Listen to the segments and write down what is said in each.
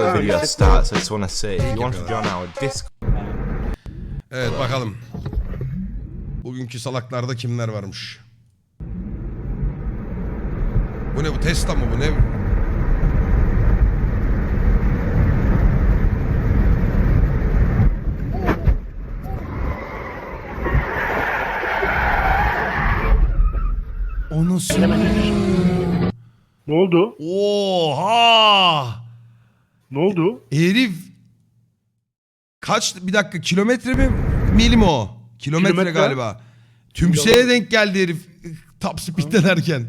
the video starts, I just want to say, if you want to join our Discord. Evet bakalım. Bugünkü salaklarda kimler varmış? Bu ne bu Tesla mı bu ne? O nasıl? Ne oldu? Oha! Ne oldu? Herif kaç bir dakika kilometre mi mil mi o? Kilometre, Kilometre. galiba. Tümseye denk geldi herif top speed ederken.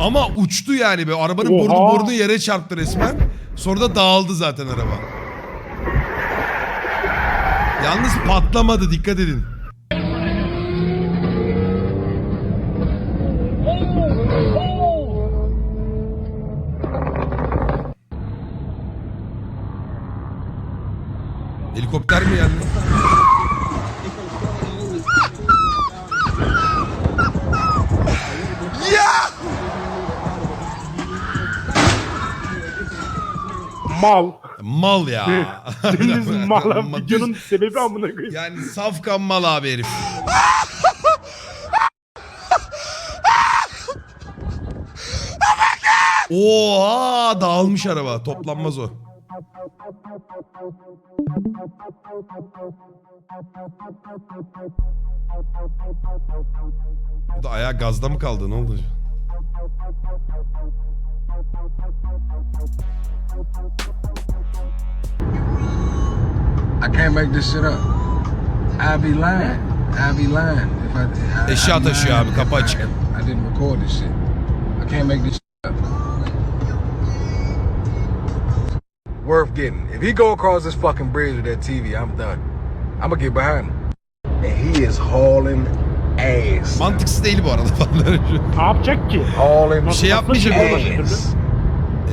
Ama uçtu yani be. Arabanın Oha. bordu bordu yere çarptı resmen. Sonra da dağıldı zaten araba. Yalnız patlamadı dikkat edin. Helikopter mi geldi? Mal. Mal ya. Deniz mal. Ama Videonun sebebi amına koyayım. Yani safkan mal abi herif. Oha dağılmış araba. Toplanmaz o. Bu da ayağı gazda mı kaldı? Ne oldu? I can't make this shit up. I'd be lying. I'd be lying if I. I Eşya taşıyor abi, kapı I- açık. if I didn't record this shit. I can't make this shit up. Worth getting. If he go across this fucking bridge with that TV, I'm done. I'm gonna get behind him. And he is hauling ass. Mantıksız değil bu arada falan. Ne yapacak ki? Hauling Bir şey yapmayacak oğlum. türlü?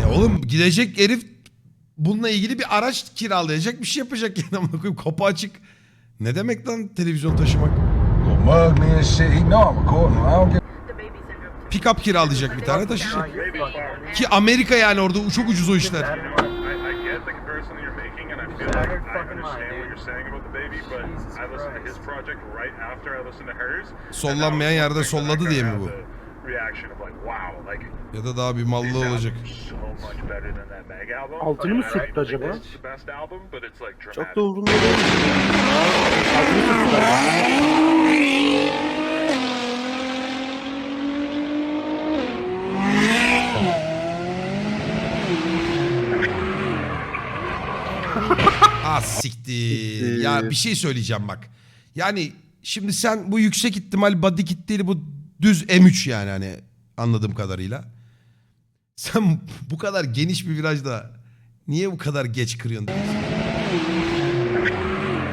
E oğlum gidecek herif bununla ilgili bir araç kiralayacak bir şey yapacak yani amına koyayım kapı açık. Ne demek lan televizyon taşımak? Gonna mug me and shit. He know I'm recording. him. I don't give Pick-up kiralayacak bir tane taşıyacak. Ki Amerika yani orada çok ucuz o işler. Comparison that you're making, and I feel like I understand what you're saying about the baby, but I listened to his project right after I listened to hers. Sollanmayan yerde solladı diye mi bu? Reaction of like, wow, like Ya da daha bir mallı olacak. Altını mı sürttü acaba? Çok da umurumda değil. Altını. Ah siktir. Ya bir şey söyleyeceğim bak. Yani şimdi sen bu yüksek ihtimal body kit değil bu düz M3 yani hani anladığım kadarıyla. Sen bu kadar geniş bir virajda niye bu kadar geç kırıyorsun?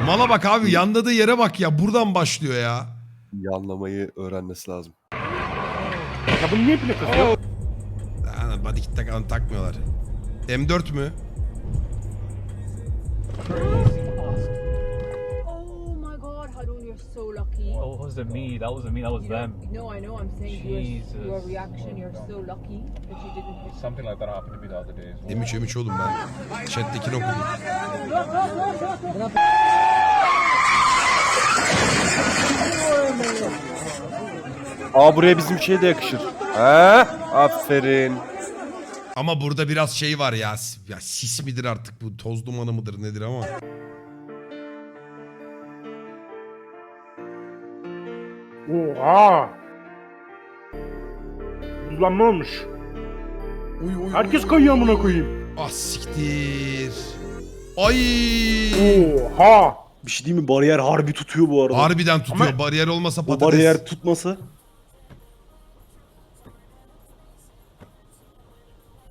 Mala bak abi yanladığı yere bak ya buradan başlıyor ya. Yanlamayı öğrenmesi lazım. Ya bunun niye plakası? Ha, body kit takan takmıyorlar. M4 mü? Oh my god, Harun, you're so lucky. Oh, it wasn't me. That wasn't me. That was You know- them. No, I know. I'm saying your, Jesus. your reaction. You're so lucky that you didn't hit. Something like that happened to me the other day. as well. M3 M3 oğlum ben. Chat'tekini okudum. Aa buraya bizim şey de yakışır. He? Aferin. Ama burada biraz şey var ya. Ya sis midir artık bu toz dumanı mıdır nedir ama. Oha. Buzlanma olmuş. Uy, uy, Herkes kayıyor amına koyayım. Ah siktir. Ay. Oha. Bir şey değil mi? Bariyer harbi tutuyor bu arada. Harbiden tutuyor. Ama- Bariyer olmasa o patates. bariyer tutmasa.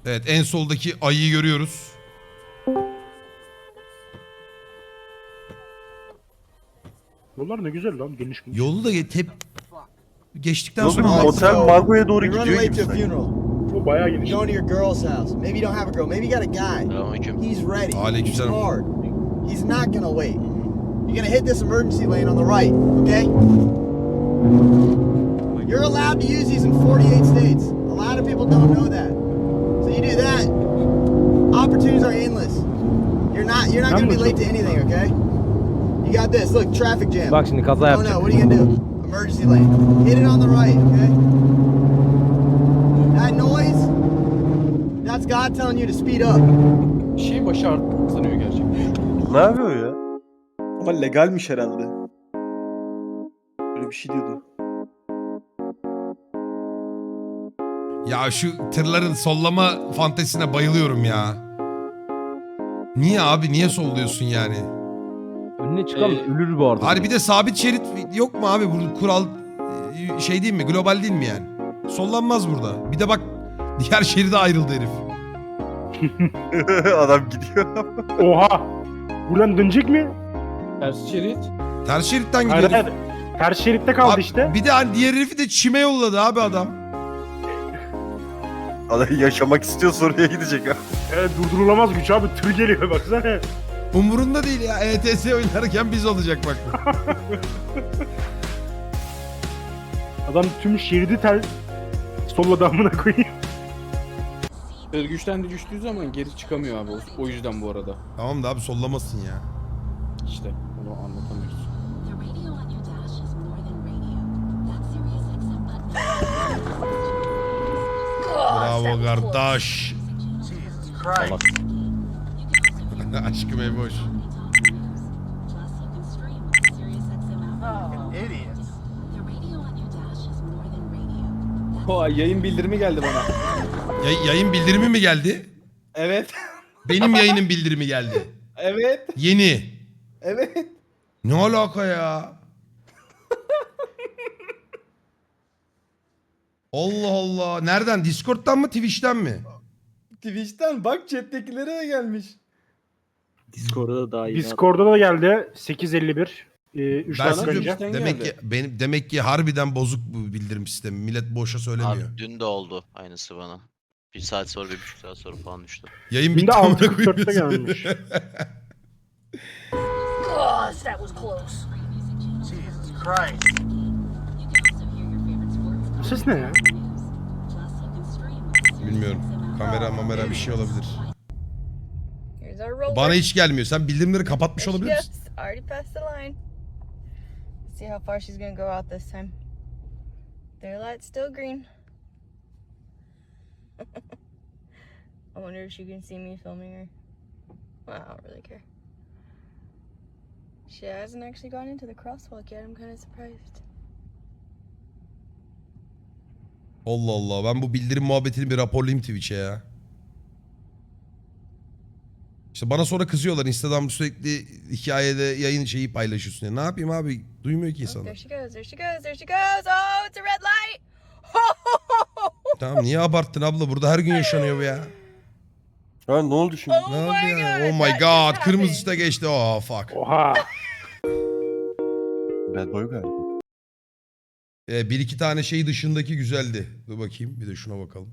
Evet en soldaki ayıyı görüyoruz. Yollar ne güzel lan geniş mi? Yolu da ge- hep geçtikten Yolun sonra otel Margo'ya doğru You're gidiyor gibi to a sanki. funeral. O bayağı geniş. You're going to your girl's house. Maybe you don't have a girl. Maybe you got a guy. He's ready. He's Aleykümselam. hard. He's not gonna wait. You're gonna hit this emergency lane on the right, okay? You're allowed to use these in 48 states. A lot of people don't know that. You do that. Opportunities are endless. You're not you're not gonna be late to anything, okay? You got this. Look, traffic jam. Bak şimdi kaza Oh yapacak. no, what are you gonna do? Emergency lane. Hit it on the right, okay? That noise, that's God telling you to speed up. Bir şey başardı sanıyor gerçekten. Ne yapıyor ya? Ama legalmiş herhalde. Böyle bir şey diyordu. Ya şu tırların sollama fantezisine bayılıyorum ya. Niye abi niye solluyorsun yani? Önüne çıkan Ee, ölür bu arada. Hani bir de sabit şerit yok mu abi? Bu kural e, şey değil mi? Global değil mi yani? Sollanmaz burada. Bir de bak diğer şeride ayrıldı herif. Adam gidiyor. Oha. Buradan dönecek mi? Ters şerit. Ters şeritten Hayır gidiyor. hayır. Ters şeritte kaldı Abi, işte. Bir de hani diğer herifi de çime yolladı abi adam. Adam yaşamak istiyorsa oraya gidecek ha. Evet durdurulamaz güç abi. Tır geliyor baksana. Umurunda değil ya. ETS oynarken biz olacak bak. Adam tüm şeridi tel solladı amına koyayım. Tır güçten de düştüğü zaman geri çıkamıyor abi. O, o yüzden bu arada. tamam da abi sollamasın ya. İşte onu anlatamıyoruz. Bravo kardeş. Aşkım ey boş. O yayın bildirimi geldi bana. Yay- yayın bildirimi mi geldi? Evet. Benim yayının bildirimi geldi. Evet. Yeni. Evet. Ne alaka ya? Allah Allah. Nereden? Discord'dan mı Twitch'ten mi? Twitch'ten bak chat'tekilere de gelmiş. Discord'da da Discord'da da geldi. 8.51. Ee, 3 Ben dakika size- önce. Demek ki benim demek ki harbiden bozuk bu bildirim sistemi. Millet boşa söylemiyor. Abi dün de oldu aynısı bana. Bir saat sonra, bir buçuk saat sonra falan düştü. Yayın Günde bitti amına 6.44'te koyayım. gelmiş. Gosh, that was close. Ses ne ya? Bilmiyorum. Kamera mamera bir şey olabilir. Here's our roller. Bana hiç gelmiyor. Sen bildirimleri kapatmış olabilir misin? Already passed the line. See how far she's gonna go out this time. Their light's still green. I wonder if she can see me filming her. Well, I don't really care. She hasn't actually gone into the crosswalk yet. I'm kind of surprised. Allah Allah. Ben bu bildirim muhabbetini bir raporlayayım Twitch'e ya. İşte bana sonra kızıyorlar. Instagram sürekli hikayede yayın şeyi paylaşıyorsun. Ya. Ne yapayım abi? Duymuyor ki insanlar. there she goes. There she goes. There she goes. Oh, it's a red light. Tamam niye abarttın abla? Burada her gün yaşanıyor bu ya. Ha ne oldu şimdi? Oh Ne oldu my ya? God, Oh my god. Kırmızı ışıkta geçti. Oh fuck. Oha. Bad boy galiba. Ee, bir iki tane şey dışındaki güzeldi. Dur bakayım. Bir de şuna bakalım.